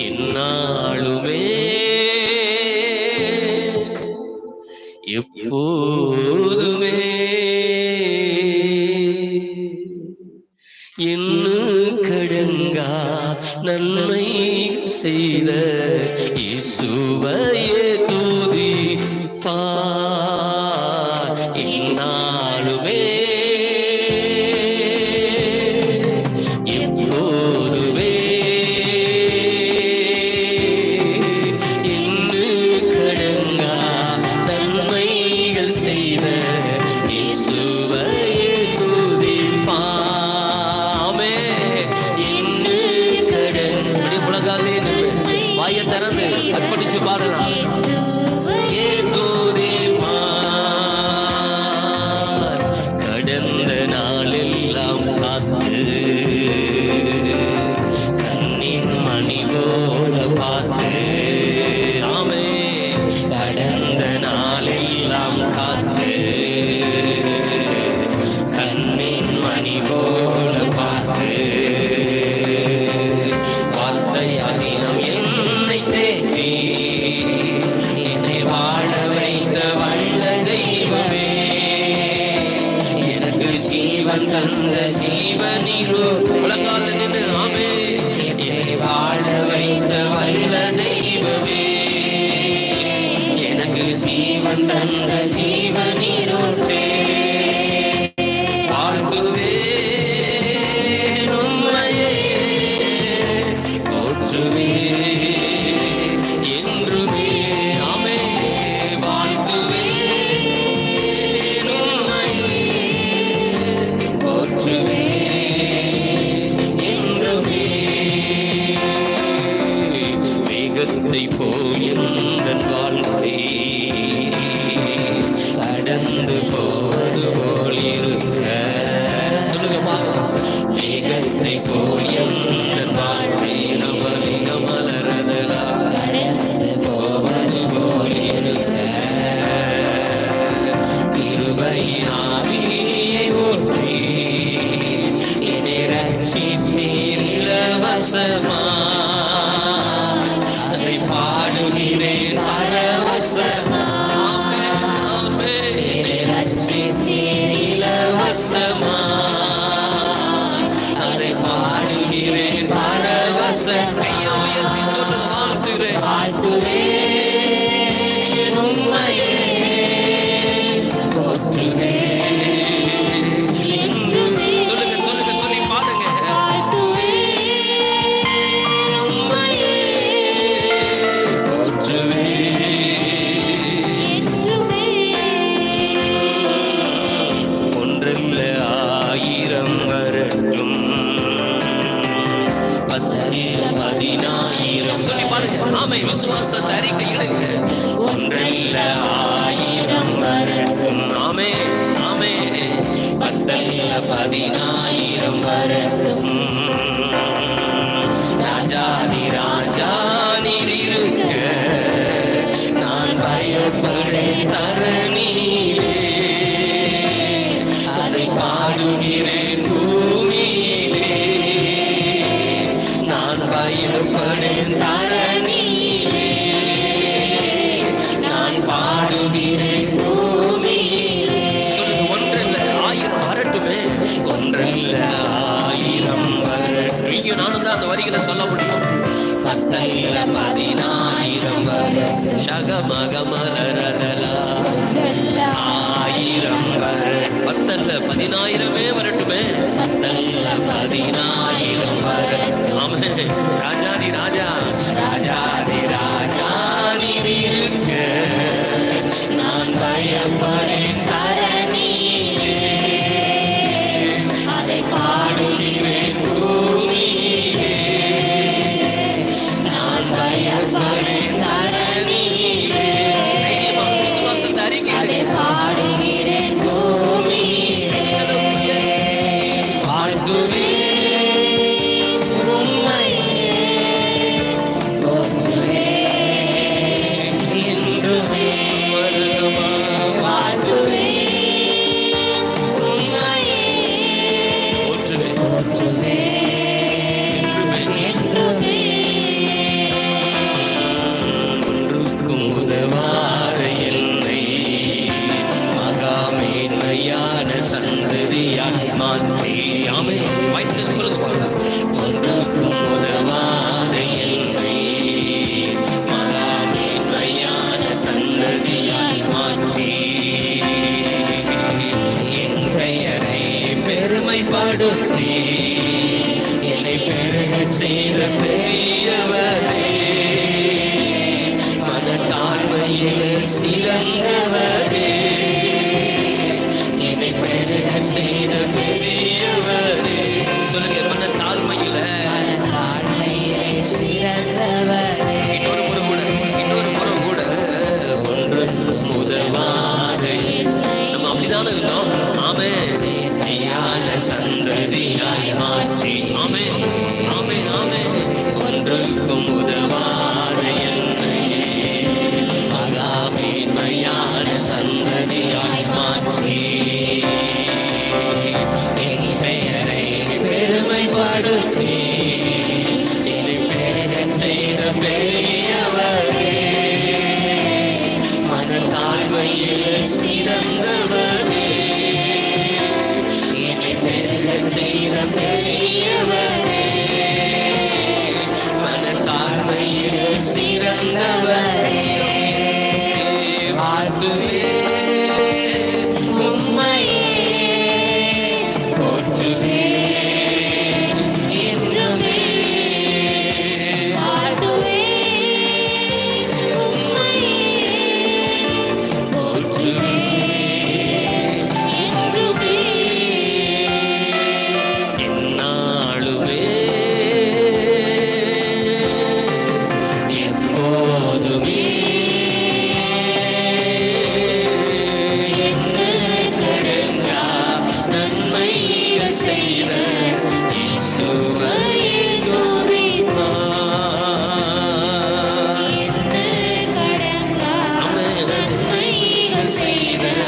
இந்நாளுமே எப்போதுமே இன்னும் கடங்கா நன்மை செய்த இசுவையே வாயை திறந்து அர்ப்பணிச்சு பாடலாம் ನನ್ನ ಜೀವ ನೀರುತ್ತೇ பார்த்துவே உண்மையே போற்றுவே என்றுமே அமே. வாழ்த்துவே உண்மையே போற்றுவே என்றுமே. வேகத்தை போ believe. பாருங்க. ஆமை விசுவாசத்தை அறிக்கையிடுங்க. ஒன்றல்ல ஆயிரம் வரட்டும் ஆமே ஆமே. பத்தல்ல பதினாயிரம் வரட்டும் பதினாயிரம் வர சகமக மலரதலா ஆயிரம் வர பத்தல்ல பதினாயிரமே வரட்டுமே. பத்தல்ல பதினாயிரம் வர. ஆமே ராஜாதி ராஜா. ராஜாதி. கொடுத்தே என்னை பெருக செய்த பெரியவரே. மன தாழ்மையில் சிறந்தவர். you see them see the